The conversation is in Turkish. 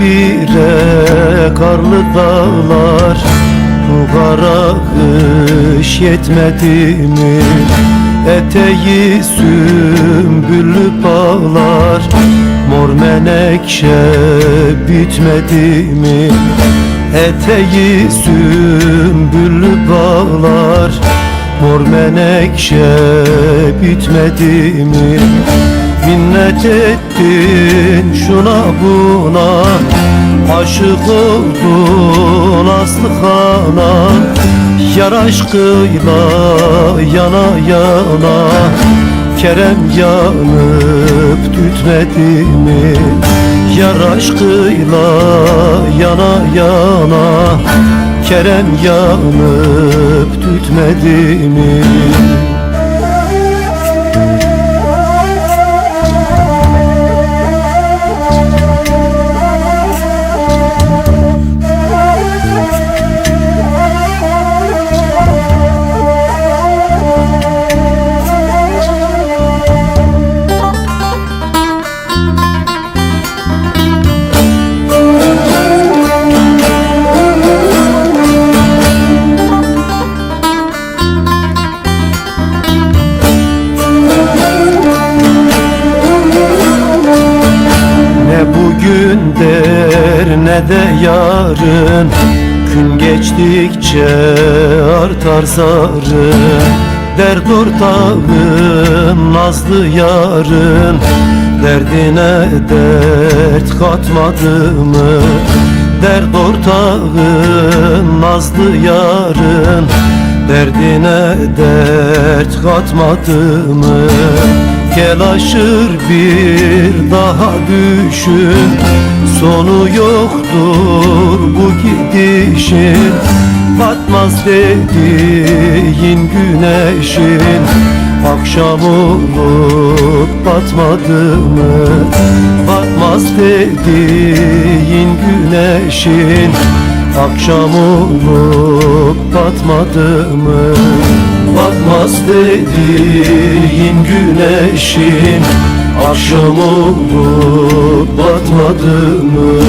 bire karlı dağlar. Bu kara kış yetmedi mi? Eteği sümbüllü bağlar. Mor menekşe bitmedi mi? Eteği sümbüllü bağlar. Mor menekşe bitmedi mi Minnet ettin şuna buna. Aşık oldun aslı kana Yar aşkıyla yana yana. Kerem yanıp tütmedi mi? Yar aşkıyla yana yana. Kerem yanıp tütmedi mi? Der ne de yarın. Gün geçtikçe artar zarın. Dert ortağın nazlı yarın. Derdine dert katmadı mı? Dert ortağın nazlı yarın. Derdine dert katmadı mı? Gel aşır bir daha düşün Sonu yoktur bu gidişin. Batmaz dediğin güneşin Akşam olup batmadı mı? Batmaz dediğin güneşin Akşam olup batmadı mı Batmaz dediğin güneşin Akşam olup batmadı mı